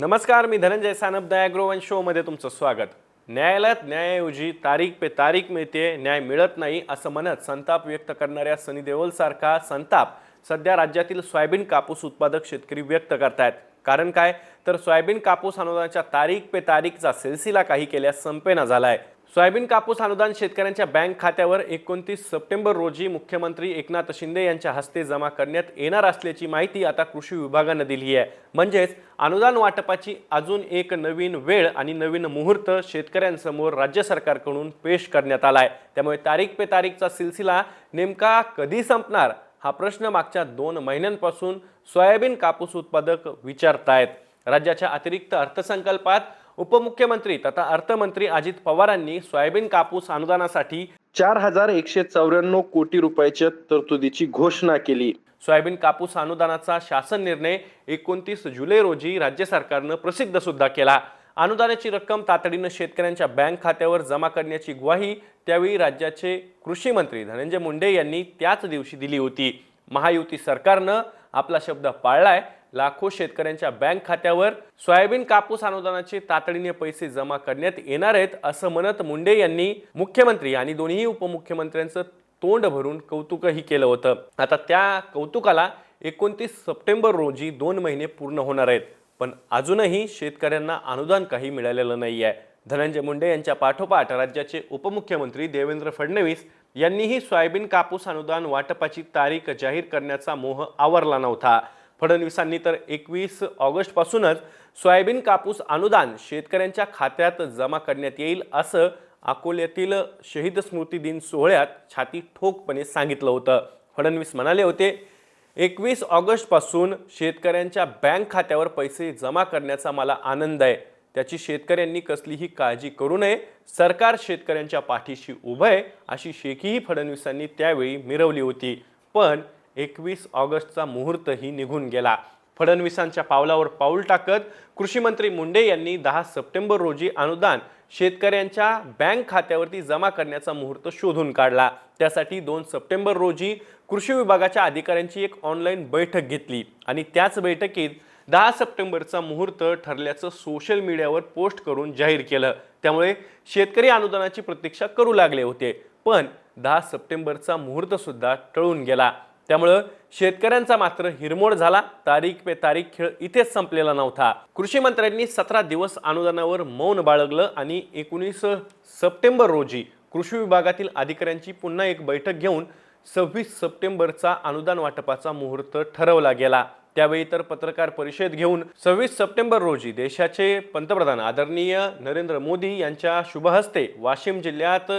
नमस्कार मी धनंजय सानप दयाग्रोवन शोमध्ये तुमचं स्वागत. न्यायालयात न्यायाऐवजी तारीख पे तारीख मिळते न्याय मिळत नाही असं म्हणत संताप व्यक्त करणाऱ्या सनी देओलसारखा संताप सध्या राज्यातील सोयाबीन कापूस उत्पादक शेतकरी व्यक्त करतायत. कारण काय? तर सोयाबीन कापूस अनुदानाच्या तारीख पे तारीखचा सिलसिला काही केल्यास संपेना झाला आहे सोयाबीन कापूस अनुदान शेतकऱ्यांच्या बँक खात्यावर एकोणतीस सप्टेंबर रोजी मुख्यमंत्री एकनाथ शिंदे यांच्या हस्ते जमा करण्यात येणार असल्याची माहिती आता कृषी विभागानं दिली आहे. म्हणजेच अनुदान वाटपाची अजून एक नवीन वेळ आणि नवीन मुहूर्त शेतकऱ्यांसमोर राज्य सरकारकडून पेश करण्यात आला आहे त्यामुळे तारीख पे तारीखचा सिलसिला नेमका कधी संपणार हा प्रश्न मागच्या दोन महिन्यांपासून सोयाबीन कापूस उत्पादक विचारतायत. राज्याच्या अतिरिक्त अर्थसंकल्पात उपमुख्यमंत्री तथा अर्थमंत्री अजित पवारांनी सोयाबीन कापूस अनुदानासाठी चार हजार एकशे चौऱ्याण्णव कोटी रुपयाच्या तरतुदीची घोषणा केली. सोयाबीन कापूस अनुदानाचा शासन निर्णय एकोणतीस जुलै रोजी राज्य सरकारनं प्रसिद्ध सुद्धा केला. अनुदानाची रक्कम तातडीनं शेतकऱ्यांच्या बँक खात्यावर जमा करण्याची ग्वाही त्यावेळी राज्याचे कृषी मंत्री धनंजय मुंडे यांनी त्याच दिवशी दिली होती. महायुती सरकारनं आपला शब्द पाळलाय लाखो शेतकऱ्यांच्या बँक खात्यावर सोयाबीन कापूस अनुदानाचे तातडीने पैसे जमा करण्यात येणार आहेत असं म्हणत मुंडे यांनी मुख्यमंत्री आणि दोन्ही उपमुख्यमंत्र्यांचं तोंड भरून कौतुकही केलं होतं. आता त्या कौतुकाला एकोणतीस सप्टेंबर रोजी दोन महिने पूर्ण होणार आहेत. पण अजूनही शेतकऱ्यांना अनुदान काही मिळालेलं नाही आहे धनंजय मुंडे यांच्या पाठोपाठ राज्याचे उपमुख्यमंत्री देवेंद्र फडणवीस यांनीही सोयाबीन कापूस अनुदान वाटपाची तारीख जाहीर करण्याचा मोह आवरला नव्हता. फडणवीसांनी तर एकवीस ऑगस्टपासूनच सोयाबीन कापूस अनुदान शेतकऱ्यांच्या खात्यात जमा करण्यात येईल असं अकोल्यातील शहीद स्मृती दिन सोहळ्यात छाती ठोकपणे सांगितलं होतं. फडणवीस म्हणाले होते एकवीस ऑगस्टपासून शेतकऱ्यांच्या बँक खात्यावर पैसे जमा करण्याचा मला आनंद आहे. त्याची शेतकऱ्यांनी कसलीही काळजी करू नये. सरकार शेतकऱ्यांच्या पाठीशी उभं आहे अशी शेकीही फडणवीसांनी त्यावेळी मिरवली होती. पण एकवीस ऑगस्टचा मुहूर्तही निघून गेला. फडणवीसांच्या पावलावर पाऊल टाकत कृषीमंत्री मुंडे यांनी दहा सप्टेंबर रोजी अनुदान शेतकऱ्यांच्या बँक खात्यावरती जमा करण्याचा मुहूर्त शोधून काढला. त्यासाठी दोन सप्टेंबर रोजी कृषी विभागाच्या अधिकाऱ्यांची एक ऑनलाईन बैठक घेतली आणि त्याच बैठकीत दहा सप्टेंबरचा मुहूर्त ठरल्याचं सोशल मीडियावर पोस्ट करून जाहीर केलं. त्यामुळे शेतकरी अनुदानाची प्रतीक्षा करू लागले होते. पण दहा सप्टेंबरचा मुहूर्तसुद्धा टळून गेला. त्यामुळं शेतकऱ्यांचा मात्र हिरमोड झाला. तारीख पे तारीख खेळ इथेच संपलेला नव्हता. कृषी मंत्र्यांनी सतरा दिवस अनुदानावर मौन बाळगलं आणि एकोणीस सप्टेंबर रोजी कृषी विभागातील अधिकाऱ्यांची पुन्हा एक बैठक घेऊन सव्वीस सप्टेंबरचा अनुदान वाटपाचा मुहूर्त ठरवला गेला. त्यावेळी तर पत्रकार परिषद घेऊन सव्वीस सप्टेंबर रोजी देशाचे पंतप्रधान आदरणीय नरेंद्र मोदी यांच्या शुभहस्ते वाशिम जिल्ह्यात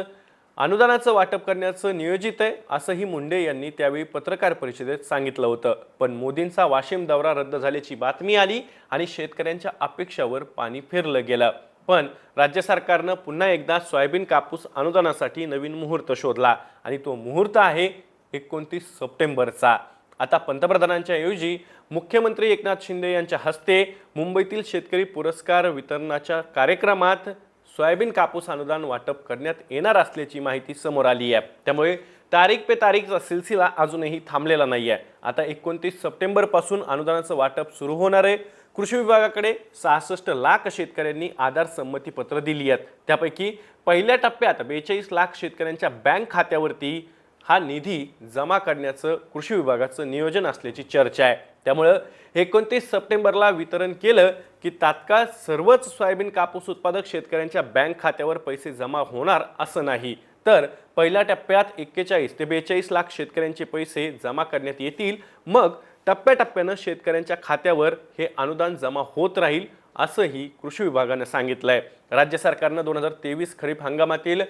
अनुदानाचं वाटप करण्याचं नियोजित आहे असंही मुंडे यांनी त्यावेळी पत्रकार परिषदेत सांगितलं होतं. पण मोदींचा वाशिम दौरा रद्द झाल्याची बातमी आली आणि शेतकऱ्यांच्या अपेक्षावर पाणी फिरलं गेलं. पण राज्य सरकारनं पुन्हा एकदा सोयाबीन कापूस अनुदानासाठी नवीन मुहूर्त शोधला आणि तो मुहूर्त आहे एकोणतीस सप्टेंबरचा. आता पंतप्रधानांच्या ऐवजी मुख्यमंत्री एकनाथ शिंदे यांच्या हस्ते मुंबईतील शेतकरी पुरस्कार वितरणाच्या कार्यक्रमात सोयाबीन कापूस अनुदान वाटप करण्यात येणार असल्याची माहिती समोर आली आहे. त्यामुळे तारीख पे तारीखचा सिलसिला अजूनही थांबलेला नाही आहे आता एकोणतीस सप्टेंबरपासून अनुदानाचं वाटप सुरू होणार आहे. कृषी विभागाकडे सहासष्ट लाख शेतकऱ्यांनी आधार संमतीपत्र दिली आहेत. त्यापैकी पहिल्या टप्प्यात बेचाळीस लाख शेतकऱ्यांच्या बँक खात्यावरती हा निधी जमा करण्याचं कृषी विभागाचं नियोजन असल्याची चर्चा आहे. त्यामुळं एकोणतीस सप्टेंबरला वितरण केलं की तात्काळ सर्वच सोयाबीन कापूस उत्पादक शेतकऱ्यांच्या बँक खात्यावर पैसे जमा होणार असं नाही. तर पहिल्या टप्प्यात एक्केचाळीस ते बेचाळीस लाख शेतकऱ्यांचे पैसे जमा करण्यात येतील. मग टप्प्याटप्प्यानं शेतकऱ्यांच्या खात्यावर हे अनुदान जमा होत राहील असंही कृषी विभागानं सांगितलं आहे राज्य सरकारनं दोन हजार तेवीस खरीप हंगामातील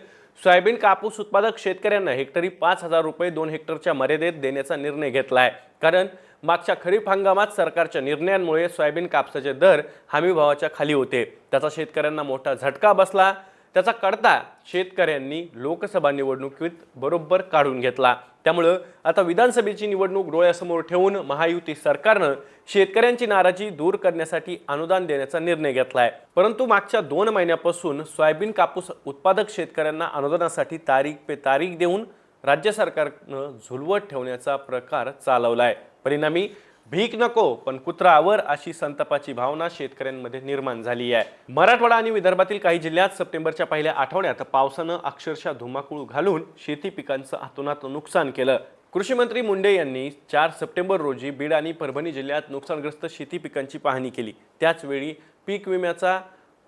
सोयाबीन कापूस उत्पादक शेतकऱ्यांना हेक्टरी पाच हजार रुपये दोन हेक्टरच्या मर्यादेत देण्याचा निर्णय घेतला आहे कारण मागच्या खरीप हंगामात सरकारच्या निर्णयांमुळे सोयाबीन कापसाचे दर हमीभावाच्या खाली होते. त्याचा शेतकऱ्यांना मोठा झटका बसला. त्याचा कडता शेतकऱ्यांनी लोकसभा निवडणुकीत बरोबर काढून घेतला. त्यामुळं आता विधानसभेची निवडणूक डोळ्यासमोर ठेवून महायुती सरकारनं शेतकऱ्यांची नाराजी दूर करण्यासाठी अनुदान देण्याचा निर्णय घेतला आहे परंतु मागच्या दोन महिन्यापासून सोयाबीन कापूस उत्पादक शेतकऱ्यांना अनुदानासाठी तारीख पे तारीख देऊन राज्य सरकारनं झुलवत ठेवण्याचा प्रकार चालवला आहे परिणामी भीक नको पण कुत्रावर अशी संतापाची भावना शेतकऱ्यांमध्ये निर्माण झाली आहे. मराठवाडा आणि विदर्भातील काही जिल्ह्यात सप्टेंबरच्या पहिल्या आठवड्यात पावसानं अक्षरशः धुमाकूळ घालून शेती पिकांचं हातोनात नुकसान केलं. कृषी मंत्री मुंडे यांनी चार सप्टेंबर रोजी बीड आणि परभणी जिल्ह्यात नुकसानग्रस्त शेती पिकांची पाहणी केली. त्याचवेळी पीक विम्याचा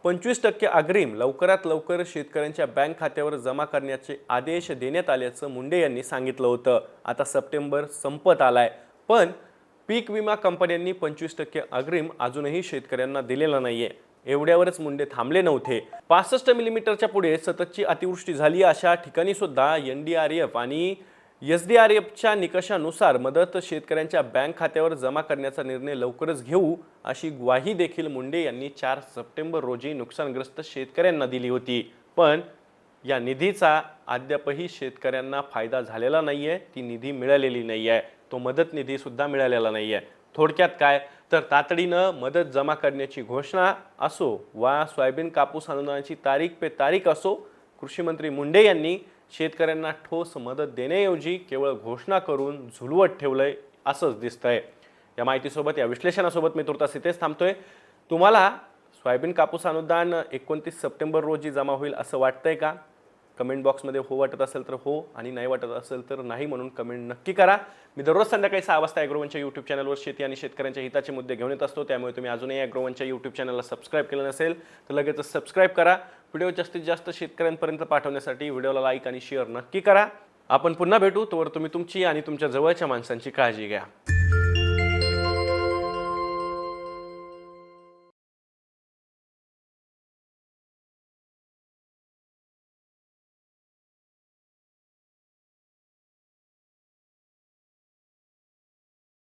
पंचवीस टक्के अग्रिम लवकरात लवकर शेतकऱ्यांच्या बँक खात्यावर जमा करण्याचे आदेश देण्यात आल्याचं मुंडे यांनी सांगितलं होतं. आता सप्टेंबर संपत आलाय. पण पीक विमा कंपन्यांनी पंचवीस टक्के अग्रिम अजूनही शेतकऱ्यांना दिलेला नाहीये. एवढ्यावरच मुंडे थांबले नव्हते. पासष्ट मिलीमीटरच्या पुढे सततची अतिवृष्टी झाली अशा ठिकाणी सुद्धा एन डी आर एफ आणि एस डी आर एफच्या निकषानुसार मदत शेतकऱ्यांच्या बँक खात्यावर जमा करण्याचा निर्णय लवकरच घेऊ अशी ग्वाही देखील मुंडे यांनी चार सप्टेंबर रोजी नुकसानग्रस्त शेतकऱ्यांना दिली होती. पण या निधीचा अद्यापही शेतकऱ्यांना फायदा झालेला नाही आहे ती निधी मिळालेली नाही आहे तो मदत निधीसुद्धा मिळालेला नाही आहे थोडक्यात काय? तर तातडीनं मदत जमा करण्याची घोषणा असो वा सोयाबीन कापूस अनुदानाची तारीख पे तारीख असो कृषीमंत्री मुंडे यांनी शेतकऱ्यांना ठोस मदत देण्याऐवजी केवळ घोषणा करून झुलवत ठेवलंय असंच दिसतंय. या माहितीसोबत या विश्लेषणासोबत मी तुर्तास इथेच थांबतोय. तुम्हाला सोयाबीन कापूस अनुदान एकोणतीस सप्टेंबर रोजी जमा होईल असं वाटतंय का? कमेंट बॉक्समध्ये हो वाटत असेल तर हो आणि नाही वाटत असेल तर नाही म्हणून कमेंट नक्की करा. मी दररोज संध्याकाळी सहा वाजता ॲग्रोवनच्या यूट्यूब चॅनलवर शेती आणि शेतकऱ्यांच्या हिताचे मुद्दे घेऊन येत असतो. त्यामुळे तुम्ही अजूनही ॲग्रोवनच्या यूट्यूब चॅनलला सबस्क्राईब केलं नसेल तर लगेचच सबस्क्राईब करा. व्हिडिओ जास्तीत जास्त शेतकऱ्यांपर्यंत पाठवण्यासाठी व्हिडिओला लाईक आणि शेअर नक्की करा. आपण पुन्हा भेटू. तोवर तुम्ही तुमची आणि तुमच्या जवळच्या माणसांची काळजी घ्या.